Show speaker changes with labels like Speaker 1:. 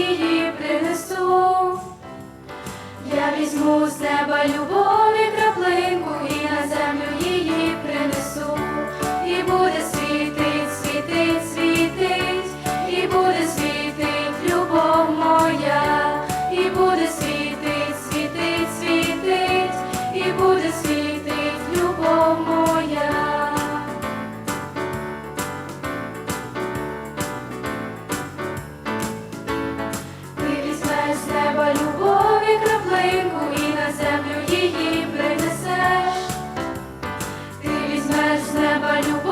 Speaker 1: її принесу, я візьму з неба любові краплинку і на землю її. неба любові краплинку і на землю її принесеш, ти візьмеш з неба любов.